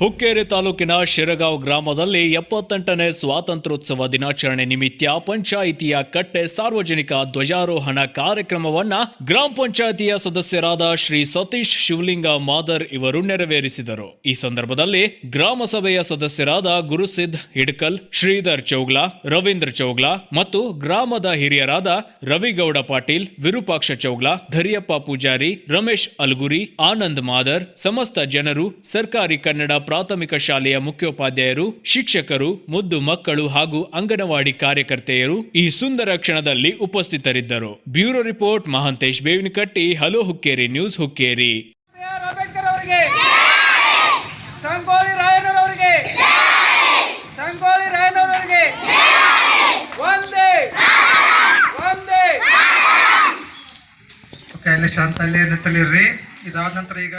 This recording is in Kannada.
ಹುಕ್ಕೇರಿ ತಾಲೂಕಿನ ಶಿರಗಾಂವ್ ಗ್ರಾಮದಲ್ಲಿ ಎಪ್ಪತ್ತೆಂಟನೇ ಸ್ವಾತಂತ್ರ್ಯೋತ್ಸವ ದಿನಾಚರಣೆ ನಿಮಿತ್ತ ಪಂಚಾಯಿತಿಯ ಕಟ್ಟೆ ಸಾರ್ವಜನಿಕ ಧ್ವಜಾರೋಹಣ ಕಾರ್ಯಕ್ರಮವನ್ನ ಗ್ರಾಮ ಪಂಚಾಯಿತಿಯ ಸದಸ್ಯರಾದ ಶ್ರೀ ಸತೀಶ್ ಶಿವಲಿಂಗ ಮಾದರ್ ಇವರು ನೆರವೇರಿಸಿದರು. ಈ ಸಂದರ್ಭದಲ್ಲಿ ಗ್ರಾಮ ಸಭೆಯ ಸದಸ್ಯರಾದ ಗುರುಸಿದ್ ಹಿಡ್ಕಲ್, ಶ್ರೀಧರ್ ಚೌಗ್ಲಾ, ರವೀಂದ್ರ ಚೌಗ್ಲಾ ಮತ್ತು ಗ್ರಾಮದ ಹಿರಿಯರಾದ ರವಿಗೌಡ ಪಾಟೀಲ್, ವಿರೂಪಾಕ್ಷ ಚೌಗ್ಲಾ, ಧರಿಯಪ್ಪ ಪೂಜಾರಿ, ರಮೇಶ್ ಅಲ್ಗುರಿ, ಆನಂದ್ ಮಾದರ್, ಸಮಸ್ತ ಜನರು ಸರ್ಕಾರಿ ಕನ್ನಡ ಪ್ರಾಥಮಿಕ ಶಾಲೆಯ ಮುಖ್ಯೋಪಾಧ್ಯಾಯರು ಶಿಕ್ಷಕರು ಮುದ್ದು ಮಕ್ಕಳು ಹಾಗೂ ಅಂಗನವಾಡಿ ಕಾರ್ಯಕರ್ತೆಯರು ಈ ಸುಂದರ ಕ್ಷಣದಲ್ಲಿ ಉಪಸ್ಥಿತರಿದ್ದರು. Bureau report Mahantesh Bevinakatti hello Hukkeri news Hukkeri. ಒಂದೇ ಒಂದೇ ಓಕೆ ಅಲ್ಲಿ ಶಾಂತ ಅಲ್ಲಿ ನಿಂತಲ್ಲಿರ್ರಿ ಇದಾದ ನಂತರ ಈಗ